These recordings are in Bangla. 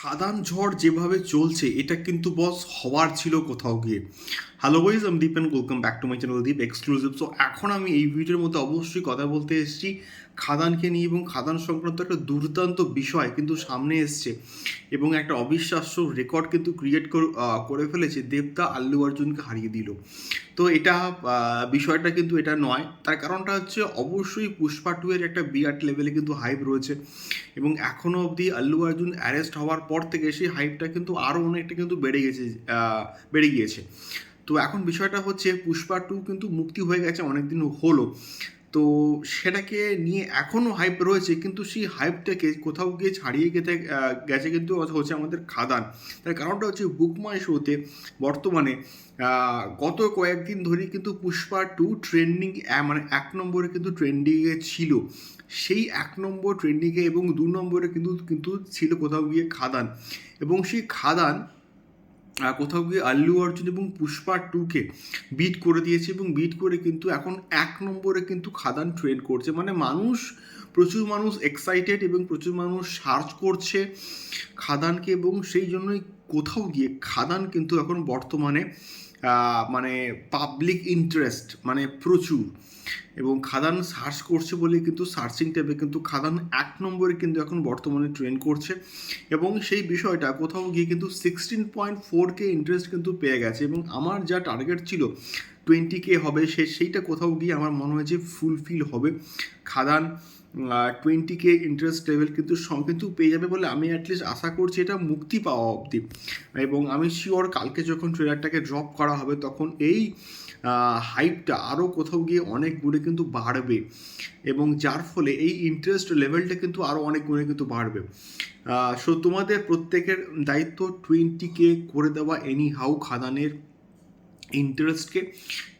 খাদান ঝড় যেভাবে চলছে, এটা কিন্তু বস হওয়ার ছিল কোথাও গিয়ে। হ্যালো বইজ আমি Deep and welcome back to my channel Deep exclusive so এখন আমি এই ভিডিওর মধ্যে অবশ্যই কথা বলতে এসেছি খাদানকে নিয়ে এবং খাদান সংক্রান্ত একটা দুর্দান্ত বিষয় কিন্তু সামনে এসছে এবং একটা অবিশ্বাস্য রেকর্ড কিন্তু ক্রিয়েট করে ফেলেছে, দেবদা আল্লু অর্জুনকে হারিয়ে দিল। তো এটা বিষয়টা কিন্তু এটা নয়, তার কারণটা হচ্ছে অবশ্যই পুষ্পা টু এর একটা বিরাট লেভেলে কিন্তু হাইপ রয়েছে এবং এখনও অবধি আল্লু অর্জুন অ্যারেস্ট হওয়ার পর থেকে সেই হাইপটা কিন্তু আরও অনেকটা কিন্তু বেড়ে গেছে বেড়ে গিয়েছে। তো এখন বিষয়টা হচ্ছে পুষ্পা টু কিন্তু মুক্তি হয়ে গেছে অনেক দিন হলো। তো সেটাকে নিয়ে এখনও হাইপ রয়েছে, কিন্তু সেই হাইপটাকে কোথাও গিয়ে ছাড়িয়ে গেতে গেছে কিন্তু হচ্ছে আমাদের খাদান। তার কারণটা হচ্ছে বুকমাই শোতে বর্তমানে গত কয়েকদিন ধরেই কিন্তু পুষ্পা টু ট্রেন্ডিং মানে এক নম্বরে কিন্তু ট্রেন্ডিংয়ে ছিল। সেই এক নম্বর ট্রেন্ডিংয়ে এবং দু নম্বরে কিন্তু কিন্তু ছিল কোথাও গিয়ে খাদান। এবং সেই খাদান কোথাও গিয়ে আল্লু অর্জুন এবং পুষ্পা টুকে বিট করে দিয়েছে এবং বিট করে কিন্তু এখন এক নম্বরে কিন্তু খাদান ট্রেন্ড করছে। মানে মানুষ, প্রচুর মানুষ এক্সাইটেড এবং প্রচুর মানুষ সার্চ করছে খাদানকে এবং সেই জন্যই কোথাও গিয়ে খাদান কিন্তু এখন বর্তমানে মানে পাবলিক ইন্টারেস্ট মানে প্রচুর। এবং খাদান সার্চ করছে বলে কিন্তু সার্চিং ট্যাবে কিন্তু খাদান এক নম্বরে কিন্তু এখন বর্তমানে ট্রেন করছে এবং সেই বিষয়টা কোথাও গিয়ে কিন্তু সিক্সটিন পয়েন্ট ফোর কে ইন্টারেস্ট কিন্তু পেয়ে গেছে এবং আমার যা টার্গেট ছিল টোয়েন্টি কে হবে সে, সেইটা কোথাও গিয়ে আমার মনে হয় যে ফুলফিল হবে। খাদান টোয়েন্টি কে ইন্টারেস্ট লেভেল কিন্তু কিন্তু পেয়ে যাবে বলে আমি অ্যাটলিস্ট আশা করছি এটা মুক্তি পাওয়া অবধি। এবং আমি শিওর কালকে যখন ট্রেলারটাকে ড্রপ করা হবে তখন এই হাইপটা আরও কোথাও গিয়ে অনেক গুণে কিন্তু বাড়বে। এবং যার ফলে এই ইন্টারেস্ট লেভেলটা কিন্তু আরও অনেক গুণে কিন্তু বাড়বে। সো তোমাদের প্রত্যেকের দায়িত্ব টোয়েন্টি কে করে দেওয়া এনি হাউ খাদানের ইন্টারেস্টকে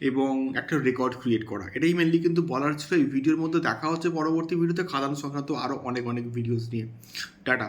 এবং একটা রেকর্ড ক্রিয়েট করা। এটাই মেনলি কিন্তু বলার ছিল। এই ভিডিওর মধ্যে দেখা হচ্ছে পরবর্তী ভিডিওতে খাদান সংক্রান্ত আরও অনেক অনেক ভিডিওস নিয়ে। টাটা।